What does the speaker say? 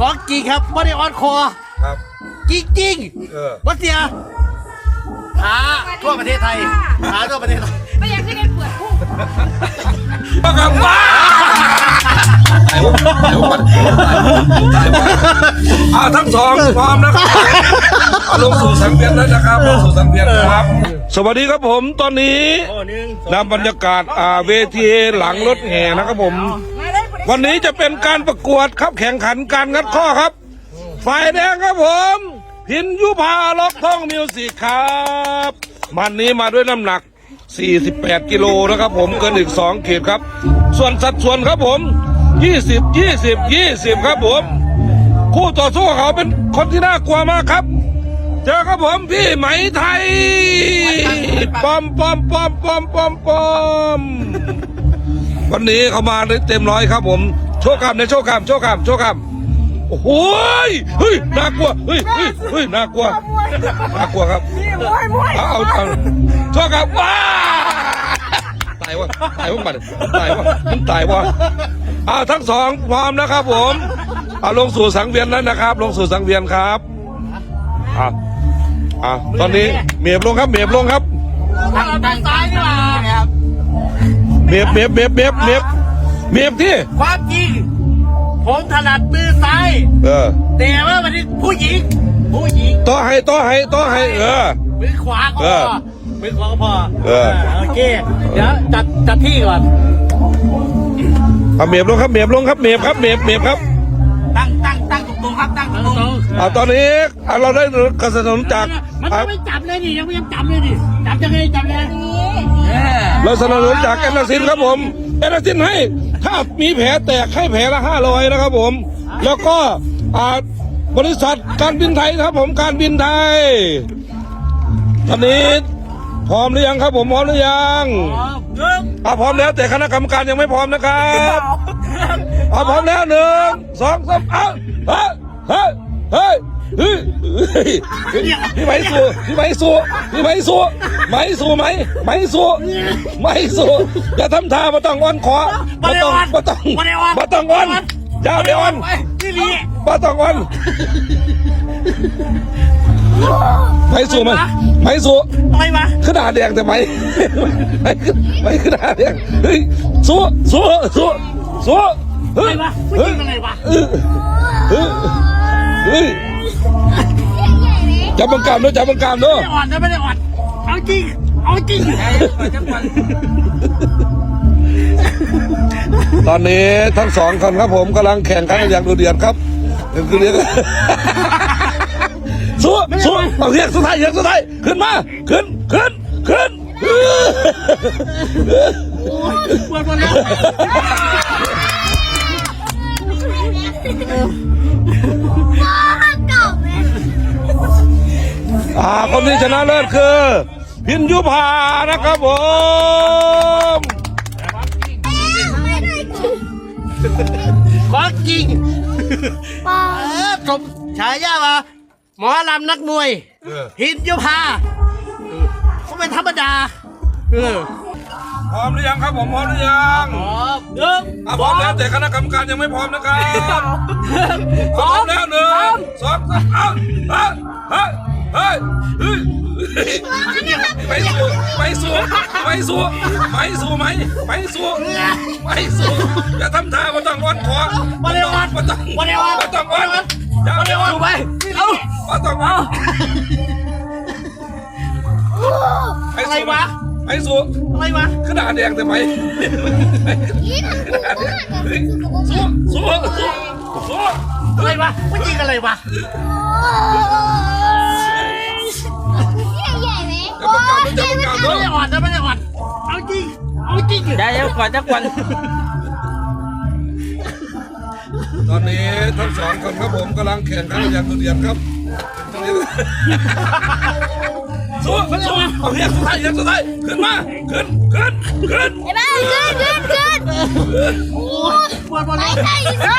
ของจริงครับไม่ได้ออนคอครับ จริงจริงเออๆวัดเสียหาทั่วประเทศไทยหาทั่วประเทศไทยไม่อยากให้ได้เปิดพุ่งประกันว่าไอ้พวกไอ้พวกมันตายว่าอ่าทั้งสองพร้อมนะครับเอาลงสู่สังเวียนแล้วนะครับลงสู่สังเวียนครับ สวัสดีครับผมตอนนี้โอ้หนึ่งนำบรรยากาศอ่าเวทีหลังรถแห่นะครับผม วันนี้จะเป็นการประกวดครับแข่งขันการงัดข้อครับ ฝ่ายแดงครับผม พินยุพาล็อกท่องมิวสิกครับมันนี้มาด้วยน้ำหนัก 48 กิโลนะครับผมเกินอีก2ขีดครับ ส่วนสัดส่วนครับผม 20 20 20 ครับผม คู่ต่อสู้เขาเป็นคนที่น่ากลัวมากครับ เจอครับผมพี่ไหมไทยปอมปอมปอมปอมปอมปอม วันนี้เขามาได้เต็มร้อยครับผม โชว์กรรมในโชว์กรรมโชว์กรรมโชว์กรรมโอ้โหยเฮ้ยน่ากลัวเฮ้ยเฮ้ยเฮ้ยน่ากลัวน่ากลัวครับเอาเอาเอาโชว์กรรมว้าตายวะตายวะมันตายวะมันตายวะอ่าทั้งสองพร้อมนะครับผมเอาลงสู่สังเวียนแล้วนะครับ ลงสู่สังเวียนครับอ่าอ่าตอนนี้เมียบลงครับเมียบลงครับตั้งตั้งตายดีกว่า ครับเมียบเมียบเมียบเมียบเมียบเมียบที่ความจริง ผมถนัดมือซ้าย เออแต่ว่าวันนี้ผู้หญิง ผู้หญิงต่อให้ต่อให้ต่อให้เออ มือขวาก็พอมือขวาก็พอเออ โอเค เดี๋ยวจัดจัดที่ก่อนเอาเมียบลงครับเมียบลงครับเมียบครับเมียบเมียบครับ ตั้งตั้งตั้งตรงๆครับตั้งตรงๆเอาตอนนี้เราได้กระสนับสนุนจากมันอะยังไม่จับเลยดิยังไม่ยังจับเลยดิจับยังไงจับไงเออ เราสนับสนุนจากแอนนาซินครับผมแอนนาซินให้ถ้ามีแผลแตกให้แผลละห้าร้อยนะครับผม แล้วก็อ่าบริษัทการบินไทยครับผมการบินไทย ตอนนี้พร้อมหรือยังครับผมพร้อมหรือยังหนึ่งอ่าพร้อมแล้วแต่คณะกรรมการยังไม่พร้อมนะครับเอาพร้อมแล้วหนึ่งสองสามเอา ฮ้ยเฮ้ยพี่ไหมสู้พี่ไหมสู้พี่ไหมสู้ไหมสู้ไหมไหมสู้ไหมสู้อย่าทำท่ามาต้องอ้อนขอมาต้องมาต้องมาต้องอ้อนอย่าไปอ้อนไปนี่นี่มาต้องอ้อนไหมสู้ไหมไหมสู้อะไรวะขนาดแดงแต่ไหมไม่ไม่ขนาดแดงเฮ้ยสู้สู้สู้สู้อะเฮ้ไรยวะผู้หเฮ้ญิยงอะไรวะเฮ้ยเฮ้ยเฮ้ย จับบังกามด้วยจับบังกามด้วยไม่ได้อ่อนนะไม่ได้อ่อน เอาจริง เอาจริง ตอนนี้ทั้งสองคนครับผมกำลังแข่งขันกันอย่างดุเดือดครับคือเรียกสู้สู้เอาเรียกสุดท้ายเรียกสุดท้ายขึ้นมา ขึ้น ขึ้น ขึ้นปวดหมดแล้ว อ่าคนที่ชนะเลิศคือพินยุพานะครับผมของจริงเออสมฉายามาหมอลำนักมวยเออหินยุพาเออก็เป็นธรรมดาเออพร้อมหรือยังครับผมพร้อมหรือยังพร้อมหนึ่งอะพร้อมแล้วแต่คณะกรรมการยังไม่พร้อมนะครับพร้อมแล้วหนึ่งสองสาม ไปสู้ไปสู้ไปสู้ไปสู้ไหมไปสู้ไปสู้อย่าทำท่ามาต้องวันขอมาเร็ววันมาต้องมาเร็ววันมาต้องวันอย่ามาเร็เร็วววัวันไปเอามาต้องวันอะไรวะไปสู้อะไรวะขนาดแดงแต่ไหมสู้สู้สู้สู้อะไรวะผู้หญิงอะไรวะ ไม่ได้อ่อนนะไม่ได้อ่อนเอาจริงเอาจริงได้แล้วก่อนจะกวนตอนนี้ทั้งสองคนครับผมกำลังแข่งขันอย่างดุเดือดครับสู้สู้เอาเรียกสุดท้ายเรียกสุดท้ายขึ้นมาขึ้นขึ้นขึ้นปวดหมดแล้วไปไปนะ